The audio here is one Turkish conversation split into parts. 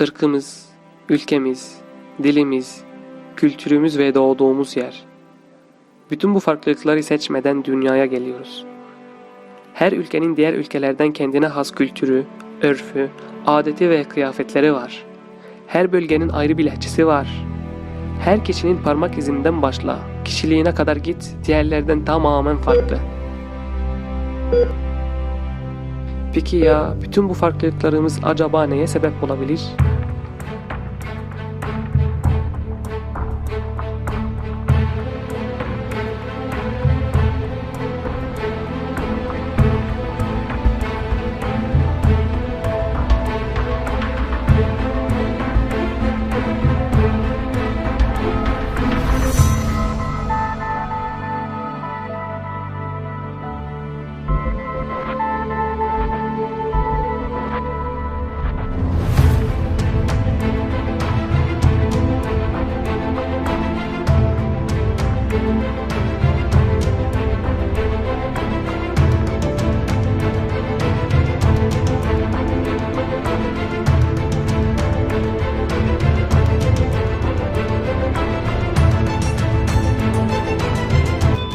ırkımız, ülkemiz, dilimiz, kültürümüz ve doğduğumuz yer. Bütün bu farklılıkları seçmeden dünyaya geliyoruz. Her ülkenin diğer ülkelerden kendine has kültürü, örfü, adeti ve kıyafetleri var. Her bölgenin ayrı bir lehçesi var. Her kişinin parmak izinden başla, kişiliğine kadar git, diğerlerden tamamen farklı. Peki ya bütün bu farklılıklarımız acaba neye sebep olabilir?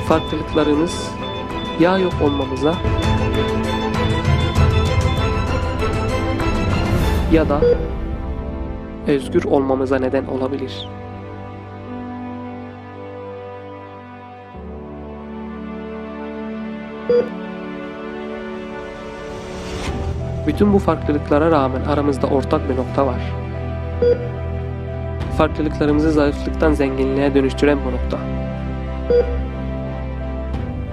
Farklılıklarımız ya yok olmamıza ya da özgür olmamıza neden olabilir. Bütün bu farklılıklara rağmen aramızda ortak bir nokta var. Farklılıklarımızı zayıflıktan zenginliğe dönüştüren bu nokta.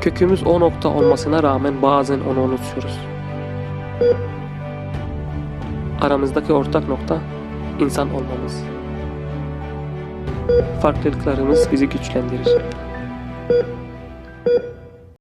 Kökümüz o nokta olmasına rağmen bazen onu unutuyoruz. Aramızdaki ortak nokta insan olmamız. Farklılıklarımız bizi güçlendirir.